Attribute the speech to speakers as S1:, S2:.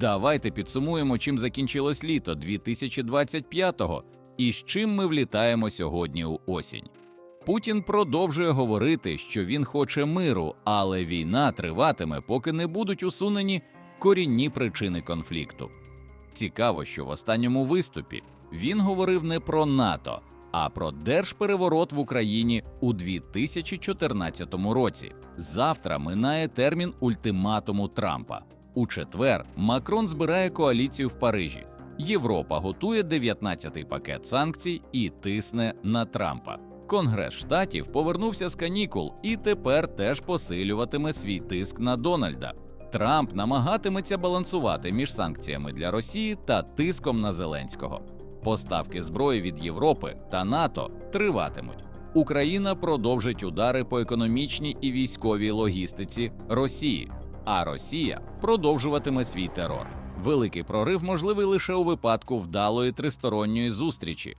S1: Давайте підсумуємо, чим закінчилось літо 2025-го і з чим ми влітаємо сьогодні у осінь. Путін продовжує говорити, що він хоче миру, але війна триватиме, поки не будуть усунені корінні причини конфлікту. Цікаво, що в останньому виступі він говорив не про НАТО, а про держпереворот в Україні у 2014 році. Завтра минає термін ультиматуму Трампа. У четвер Макрон збирає коаліцію в Парижі. Європа готує 19-й пакет санкцій і тисне на Трампа. Конгрес штатів повернувся з канікул і тепер теж посилюватиме свій тиск на Дональда. Трамп намагатиметься балансувати між санкціями для Росії та тиском на Зеленського. Поставки зброї від Європи та НАТО триватимуть. Україна продовжить удари по економічній і військовій логістиці Росії, а Росія продовжуватиме свій терор. Великий прорив можливий лише у випадку вдалої тристоронньої зустрічі